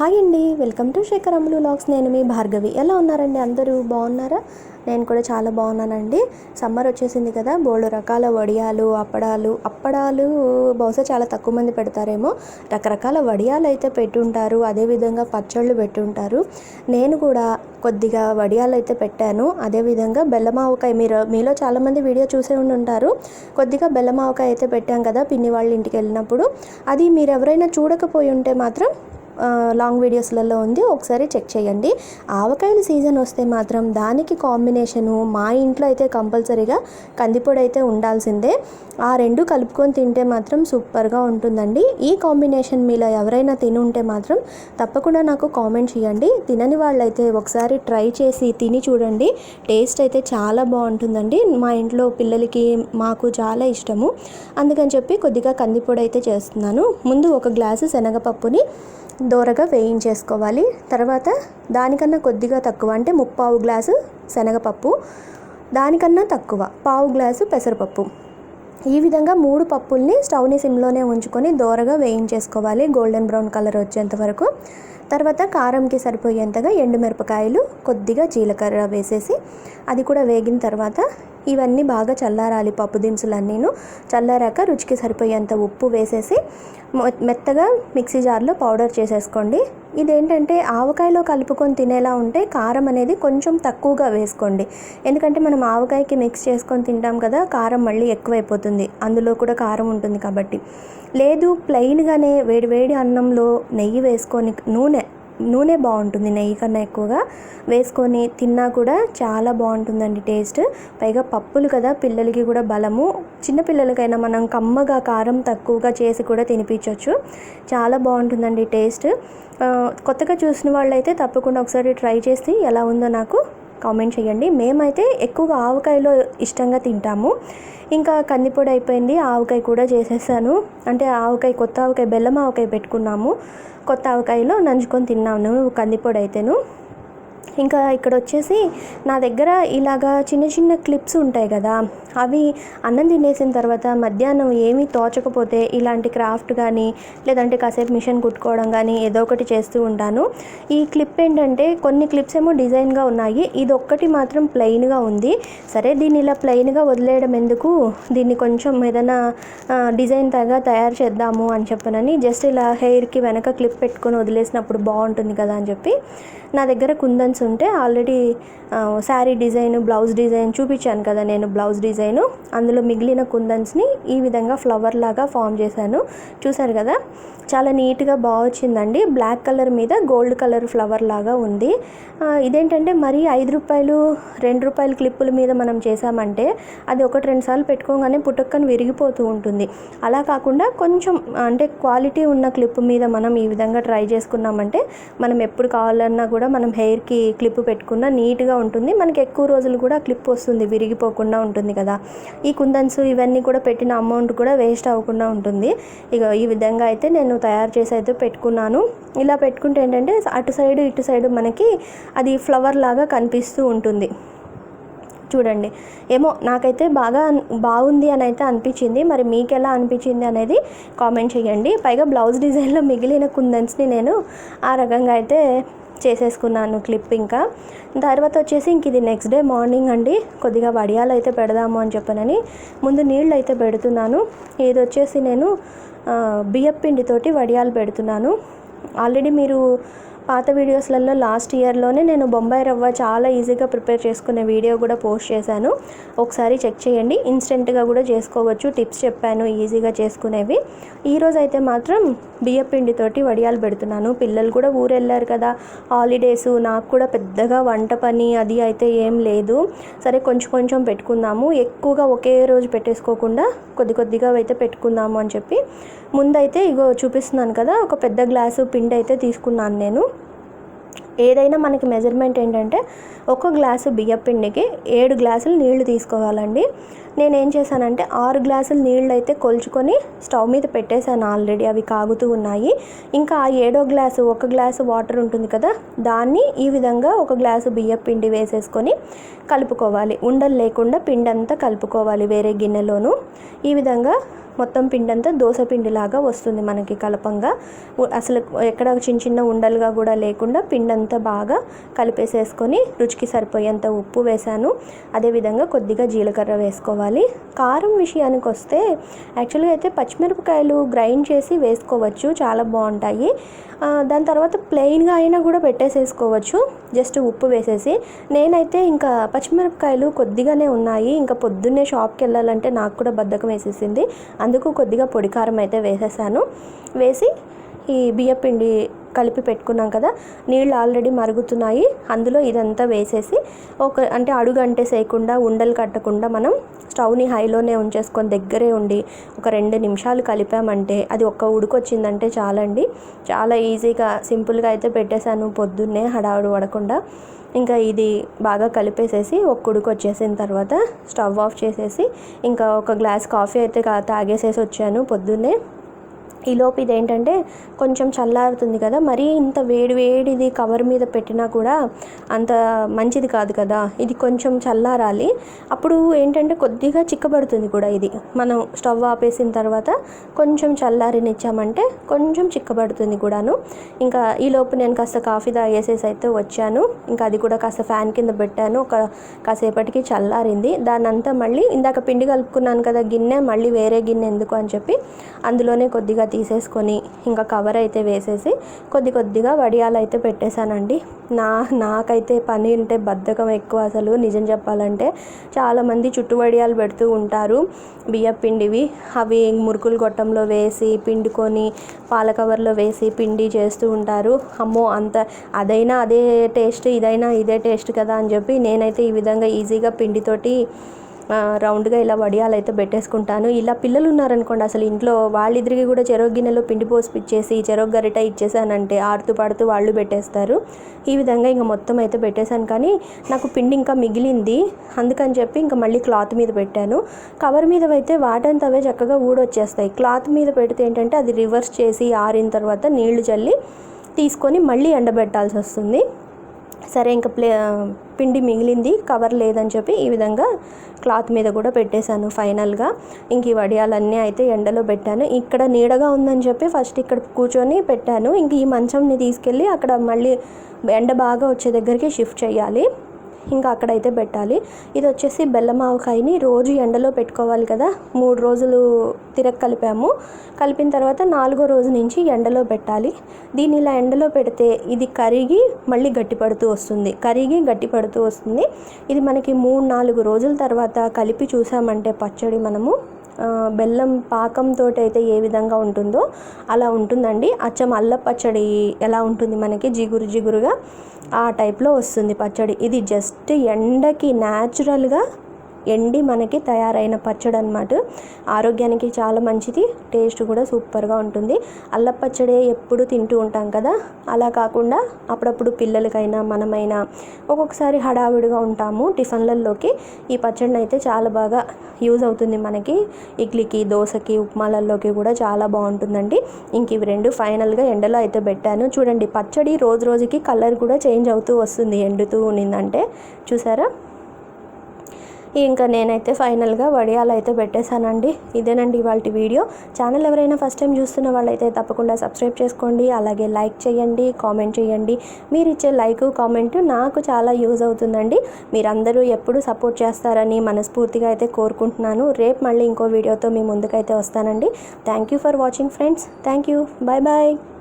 Hi అండి welcome to Shekar Ammulu logs నేను మీ భార్గవి. ఎలా ఉన్నారండి? అందరూ బాగున్నారా? నేను కూడా చాలా బాగున్నానండి. సమ్మర్ వచ్చేసింది కదా బోళ్ళు రకాల వడియాలు అప్పడాలు అప్పడాలు బహుశా చాలా తక్కువ మంది పెడతారేమో. రకరకాల వడియాలు అయితే పెట్టుంటారు అదేవిధంగా పచ్చళ్ళు పెట్టుంటారు. నేను కూడా కొద్దిగా వడియాలు అయితే పెట్టాను. అదేవిధంగా బెల్లమావకాయ మీరు మీలో చాలామంది వీడియో చూసే ఉండి ఉంటారు. కొద్దిగా బెల్లమావకాయ అయితే పెట్టాం కదా పిన్ని వాళ్ళ ఇంటికి వెళ్ళినప్పుడు. అది మీరు ఎవరైనా చూడకపోయి ఉంటే మాత్రం లాంగ్ వీడియోస్లలో ఉంది. ఒకసారి చెక్ చేయండి. ఆవకాయల సీజన్ వస్తే మాత్రం దానికి కాంబినేషను మా ఇంట్లో అయితే కంపల్సరీగా కందిపొడి అయితే ఉండాల్సిందే. ఆ రెండు కలుపుకొని తింటే మాత్రం సూపర్గా ఉంటుందండి. ఈ కాంబినేషన్ మీలో ఎవరైనా తిని ఉంటే మాత్రం తప్పకుండా నాకు కామెంట్ చేయండి. తినని వాళ్ళైతే ఒకసారి ట్రై చేసి తిని చూడండి. టేస్ట్ అయితే చాలా బాగుంటుందండి. మా ఇంట్లో పిల్లలకి మాకు చాలా ఇష్టము. అందుకని చెప్పి కొద్దిగా కందిపొడి అయితే చేస్తున్నాను. ముందు ఒక గ్లాసు శనగపప్పుని దోరగా వేయించేసుకోవాలి. తర్వాత దానికన్నా కొద్దిగా తక్కువ అంటే ముప్పావు గ్లాసు శనగపప్పు దానికన్నా తక్కువ పావు గ్లాసు పెసరపప్పు. ఈ విధంగా మూడు పప్పుల్ని స్టవ్ని సిమ్లోనే ఉంచుకొని దోరగా వేయించేసుకోవాలి. గోల్డెన్ బ్రౌన్ కలర్ వచ్చేంత వరకు. తర్వాత కారంకి సరిపోయేంతగా ఎండుమిరపకాయలు కొద్దిగా జీలకర్ర వేసేసి అది కూడా వేగిన తర్వాత ఇవన్నీ బాగా చల్లారాలి పప్పు దినుసులన్నీను. చల్లారాక రుచికి సరిపోయేంత ఉప్పు వేసేసి మెత్తగా మిక్సీ జార్లో పౌడర్ చేసేసుకోండి. ఇదేంటంటే ఆవకాయలో కలుపుకొని తినేలా ఉంటే కారం అనేది కొంచెం తక్కువగా వేసుకోండి. ఎందుకంటే మనం ఆవకాయకి మిక్స్ చేసుకొని తింటాం కదా కారం మళ్ళీ ఎక్కువైపోతుంది. అందులో కూడా కారం ఉంటుంది కాబట్టి. లేదు ప్లెయిన్గానే వేడి వేడి అన్నంలో నెయ్యి వేసుకొని నూనె నూనె బాగుంటుంది నెయ్యి కన్నా ఎక్కువగా. వేసుకొని తిన్నా కూడా చాలా బాగుంటుందండి టేస్ట్. పైగా పప్పులు కదా పిల్లలకి కూడా బలము. చిన్నపిల్లలకైనా మనం కమ్మగా కారం తక్కువగా చేసి కూడా తినిపించవచ్చు చాలా బాగుంటుందండి టేస్ట్. కొత్తగా చూసిన వాళ్ళైతే తప్పకుండా ఒకసారి ట్రై చేసి ఎలా ఉందో నాకు కామెంట్ చేయండి. మేమైతే ఎక్కువగా ఆవకాయలో ఇష్టంగా తింటాము. ఇంకా కందిపొడి అయిపోయింది. ఆవకాయ కూడా చేసేసాను. అంటే ఆవకాయ కొత్త ఆవకాయ బెల్లం ఆవకాయ పెట్టుకున్నాము. కొత్త ఆవకాయలో నంచుకొని తిన్నాను కందిపొడి అయితేను. ఇంకా ఇక్కడ వచ్చేసి నా దగ్గర ఇలాగా చిన్న చిన్న క్లిప్స్ ఉంటాయి కదా అవి అన్నం తినేసిన తర్వాత మధ్యాహ్నం ఏమీ తోచకపోతే ఇలాంటి క్రాఫ్ట్ కానీ లేదంటే కాసేపు మిషన్ కుట్టుకోవడం కానీ ఏదో ఒకటి చేస్తూ ఉంటాను. ఈ క్లిప్ ఏంటంటే కొన్ని క్లిప్స్ ఏమో డిజైన్గా ఉన్నాయి ఇది ఒక్కటి మాత్రం ప్లెయిన్గా ఉంది. సరే దీన్ని ఇలా ప్లెయిన్గా వదిలేయడం ఎందుకు? దీన్ని కొంచెం ఏదైనా డిజైన్ తగా తయారు చేద్దాము అని చెప్పనని జస్ట్ ఇలా హెయిర్కి వెనక క్లిప్ పెట్టుకొని వదిలేసినప్పుడు బాగుంటుంది కదా అని చెప్పి నా దగ్గర కుందన్స్ ఉంటే already sari design blouse design చూపించాను కదా నేను బ్లౌజ్ డిజైను. అందులో మిగిలిన కుందన్స్ని ఈ విధంగా ఫ్లవర్ లాగా ఫామ్ చేశాను. చూసారు కదా? చాలా నీట్గా బాగా వచ్చిందండి. బ్లాక్ కలర్ మీద గోల్డ్ కలర్ ఫ్లవర్ లాగా ఉంది. ఇదేంటంటే మరీ ఐదు రూపాయలు రెండు రూపాయల క్లిప్పుల మీద మనం చేసామంటే అది ఒకటి రెండు సార్లు పెట్టుకోగానే పుట్టుక్కని విరిగిపోతూ ఉంటుంది. అలా కాకుండా కొంచెం అంటే క్వాలిటీ ఉన్న క్లిప్ మీద మనం ఈ విధంగా ట్రై చేసుకున్నామంటే మనం ఎప్పుడు కావాలన్నా కూడా మనం హెయిర్కి క్లిప్ పెట్టుకున్న నీట్గా ఉంటుంది. మనకి ఎక్కువ రోజులు కూడా క్లిప్ వస్తుంది. విరిగిపోకుండా ఉంటుంది కదా. ఈ కుందన్స్ ఇవన్నీ కూడా పెట్టిన అమౌంట్ కూడా వేస్ట్ అవ్వకుండా ఉంటుంది. ఇక ఈ విధంగా అయితే నేను తయారు చేసి అయితే పెట్టుకున్నాను. ఇలా పెట్టుకుంటే ఏంటంటే అటు సైడ్ ఇటు సైడ్ మనకి అది ఫ్లవర్ లాగా కనిపిస్తూ ఉంటుంది. చూడండి. ఏమో నాకైతే బాగా బాగుంది అని అయితే అనిపించింది. మరి మీకు ఎలా అనిపించింది అనేది కామెంట్ చేయండి. పైగా బ్లౌజ్ డిజైన్లో మిగిలిన కుందన్స్ని నేను ఆ రకంగా అయితే చేసేసుకున్నాను క్లిప్ ఇంకా. తర్వాత వచ్చేసి ఇంక ఇది నెక్స్ట్ డే మార్నింగ్ అండి. కొద్దిగా వడియాలు అయితే పెడదాము అని చెప్పనని ముందు నీళ్ళు అయితే పెడుతున్నాను. ఇది వచ్చేసి నేను బియ్యపిండితోటి వడియాలు పెడుతున్నాను. ఆల్రెడీ మీరు పాత వీడియోస్లలో లాస్ట్ ఇయర్లోనే నేను బొంబాయి రవ్వ చాలా ఈజీగా ప్రిపేర్ చేసుకునే వీడియో కూడా పోస్ట్ చేశాను. ఒకసారి చెక్ చేయండి. ఇన్స్టెంట్గా కూడా చేసుకోవచ్చు. టిప్స్ చెప్పాను ఈజీగా చేసుకునేవి. ఈరోజు అయితే మాత్రం బియ్య పిండితోటి వడియాలు పెడుతున్నాను. పిల్లలు కూడా ఊరెళ్ళారు కదా. హాలిడేస్ నాకు కూడా పెద్దగా వంట పని అది అయితే ఏం లేదు. సరే కొంచెం కొంచెం పెట్టుకుందాము. ఎక్కువగా ఒకే రోజు పెట్టేసుకోకుండా కొద్ది కొద్దిగా అయితే పెట్టుకుందాము అని చెప్పి ముందైతే ఇగో చూపిస్తున్నాను కదా. ఒక పెద్ద గ్లాసు పిండి అయితే తీసుకున్నాను నేను. ఏదైనా మనకి మెజర్మెంట్ ఏంటంటే ఒక గ్లాసు బియ్యపిండికి ఏడు గ్లాసులు నీళ్ళు తీసుకోవాలండి. నేనేం చేశానంటే ఆరు గ్లాసులు నీళ్ళు అయితే కొలుచుకొని స్టవ్ మీద పెట్టేశాను ఆల్రెడీ అవి కాగుతూ ఉన్నాయి. ఇంకా ఆ ఏడో గ్లాసు ఒక గ్లాసు వాటర్ ఉంటుంది కదా దాన్ని ఈ విధంగా ఒక గ్లాసు బియ్యం పిండి వేసేసుకొని కలుపుకోవాలి. ఉండలు లేకుండా పిండి అంతా కలుపుకోవాలి వేరే గిన్నెలోను. ఈ విధంగా మొత్తం పిండి అంతా దోశ పిండిలాగా వస్తుంది మనకి కలపంగా. అసలు ఎక్కడ చిన్న చిన్న ఉండలుగా కూడా లేకుండా పిండి అంతా బాగా కలిపేసేసుకొని రుచికి సరిపోయేంత ఉప్పు వేసాను అదేవిధంగా కొద్దిగా జీలకర్ర వేసుకోవాలి. కారం విషయానికి వస్తే యాక్చువల్గా అయితే పచ్చిమిరపకాయలు గ్రైండ్ చేసి వేసుకోవచ్చు. చాలా బాగుంటాయి. దాని తర్వాత ప్లెయిన్గా అయినా కూడా పెట్టేసేసుకోవచ్చు. జస్ట్ ఉప్పు వేసేసి. నేనైతే ఇంకా పచ్చిమిరపకాయలు కొద్దిగానే ఉన్నాయి. ఇంకా పొద్దున్నే షాప్కి వెళ్ళాలంటే నాకు కూడా బద్ధకం వేసేసింది. అందుకు కొద్దిగా పొడి కారం అయితే వేసేసాను. వేసి ఈ బియ్యపిండి కలిపి పెట్టుకున్నాం కదా నీళ్ళు ఆల్రెడీ మరుగుతున్నాయి. అందులో ఇదంతా వేసేసి ఒక అంటే అడుగు అంటేసేయకుండా ఉండలు కట్టకుండా మనం స్టవ్ని హైలోనే ఉంచేసుకొని దగ్గరే ఉండి ఒక రెండు నిమిషాలు కలిపామంటే అది ఒక్క ఉడికొచ్చిందంటే చాలండి. చాలా ఈజీగా సింపుల్గా అయితే పెట్టేశాను. పొద్దున్నే హడావుడు పడకుండా ఇంకా ఇది బాగా కలిపేసేసి ఒక ఉడుకు వచ్చేసిన తర్వాత స్టవ్ ఆఫ్ చేసేసి ఇంకా ఒక గ్లాస్ కాఫీ అయితే తాగేసేసి వచ్చాను పొద్దున్నే. ఈలోపు ఇదేంటంటే కొంచెం చల్లారుతుంది కదా మరీ ఇంత వేడి వేడిది కవర్ మీద పెట్టినా కూడా అంత మంచిది కాదు కదా ఇది కొంచెం చల్లారాలి. అప్పుడు ఏంటంటే కొద్దిగా చిక్కబడుతుంది కూడా ఇది. మనం స్టవ్ ఆపేసిన తర్వాత కొంచెం చల్లారినిచ్చామంటే కొంచెం చిక్కబడుతుంది కూడాను. ఇంకా ఈలోపు నేను కాస్త కాఫీ తాగేసేసి అయితే వచ్చాను. ఇంకా అది కూడా కాస్త ఫ్యాన్ కింద పెట్టాను. ఒక కాసేపటికి చల్లారింది. దాన్నంతా మళ్ళీ ఇందాక పిండి కలుపుకున్నాను కదా గిన్నె మళ్ళీ వేరే గిన్నె ఎందుకు అని చెప్పి అందులోనే కొద్దిగా తీసేసుకొని ఇంకా కవర్ అయితే వేసేసి కొద్ది కొద్దిగా వడియాలు అయితే పెట్టేశానండి. నా నాకైతే పని అంటే బద్ధకం ఎక్కువ అసలు. నిజం చెప్పాలంటే చాలామంది చుట్టు వడియాలు పెడుతూ ఉంటారు. బియ్యం పిండివి. అవి మురుకులు గొట్టంలో వేసి పిండుకొని పాల కవర్లో వేసి పిండి చేస్తూ ఉంటారు. అమ్మో అంత అదైనా అదే టేస్ట్ ఇదైనా ఇదే టేస్ట్ కదా అని చెప్పి నేనైతే ఈ విధంగా ఈజీగా పిండితోటి రౌండ్గా ఇలా వడియాలు అయితే పెట్టేసుకుంటాను. ఇలా పిల్లలు ఉన్నారనుకోండి అసలు ఇంట్లో వాళ్ళిద్దరికి కూడా చెరో గిన్నెలో పిండి పోసి ఇచ్చేసి చెరొక గరిట ఇచ్చేసానంటే ఆడుతూ పాడుతూ వాళ్ళు పెట్టేస్తారు. ఈ విధంగా ఇంకా మొత్తం అయితే పెట్టేశాను. కానీ నాకు పిండి ఇంకా మిగిలింది. అందుకని చెప్పి ఇంకా మళ్ళీ క్లాత్ మీద పెట్టాను. కవర్ మీద అయితే వాటంతవే చక్కగా ఊడొచ్చేస్తాయి. క్లాత్ మీద పెడితే ఏంటంటే అది రివర్స్ చేసి ఆరిన తర్వాత నీళ్ళు చల్లి తీసుకొని మళ్ళీ ఎండబెట్టాల్సి వస్తుంది సరే ఇంకా ప్లే పిండి మిగిలింది కవర్ లేదని చెప్పి ఈ విధంగా క్లాత్ మీద కూడా పెట్టేశాను ఫైనల్గా. ఇంక ఈ వడియాలన్నీ అయితే ఎండలో పెట్టాను. ఇక్కడ నీడగా ఉందని చెప్పి ఫస్ట్ ఇక్కడ కూర్చొని పెట్టాను. ఇంక ఈ మంచంని తీసుకెళ్ళి అక్కడ మళ్ళీ ఎండ బాగా వచ్చే దగ్గరికి షిఫ్ట్ చేయాలి. ఇంకా అక్కడైతే పెట్టాలి. ఇది వచ్చేసి బెల్లం ఆవకాయని రోజు ఎండలో పెట్టుకోవాలి కదా. మూడు రోజులు తిరగ కలిపాము. కలిపిన తర్వాత నాలుగో రోజు నుంచి ఎండలో పెట్టాలి. దీన్ని ఇలా ఎండలో పెడితే ఇది కరిగి మళ్ళీ గట్టిపడుతూ వస్తుంది. కరిగి గట్టిపడుతూ వస్తుంది. ఇది మనకి మూడు నాలుగు రోజుల తర్వాత కలిపి చూసామంటే పచ్చడి మనము బెల్లం పాకంతో అయితే ఏ విధంగా ఉంటుందో అలా ఉంటుందండి. అచ్చం అల్ల పచ్చడి ఎలా ఉంటుంది మనకి జిగురు జిగురుగా ఆ టైప్లో వస్తుంది పచ్చడి. ఇది జస్ట్ జస్ట్ ఎండకి న్యాచురల్గా ఎండి మనకి తయారైన పచ్చడి అనమాట ఆరోగ్యానికి చాలా మంచిది. టేస్ట్ కూడా సూపర్గా ఉంటుంది. అల్ల పచ్చడి ఎప్పుడు తింటూ ఉంటాం కదా? అలా కాకుండా అప్పుడప్పుడు పిల్లలకైనా మనమైనా ఒక్కొక్కసారి హడావిడిగా ఉంటాము టిఫిన్లలోకి ఈ పచ్చడిని అయితే చాలా బాగా యూజ్ అవుతుంది మనకి. ఇడ్లీకి దోశకి ఉప్మాలలోకి కూడా చాలా బాగుంటుందండి. ఇంక ఇవి రెండు ఫైనల్గా ఎండలో అయితే పెట్టాను. చూడండి పచ్చడి రోజు రోజుకి కలర్ కూడా చేంజ్ అవుతూ వస్తుంది ఎండుతూ ఉన్నిందంటే చూసారా? ఇంకా నేనైతే ఫైనల్గా వడియాలు అయితే పెట్టేశానండి. ఇదేనండి ఇవాళ వీడియో. ఛానల్ ఎవరైనా ఫస్ట్ టైం చూస్తున్న వాళ్ళైతే తప్పకుండా సబ్స్క్రైబ్ చేసుకోండి. అలాగే లైక్ చేయండి కామెంట్ చేయండి. మీరు ఇచ్చే లైక్ కామెంట్ నాకు చాలా యూజ్ అవుతుందండి. మీరందరూ ఎప్పుడు సపోర్ట్ చేస్తారని మనస్ఫూర్తిగా అయితే కోరుకుంటున్నాను. రేపు మళ్ళీ ఇంకో వీడియోతో మీ ముందుకైతే వస్తానండి. Thank you for watching friends. Thank you. Bye bye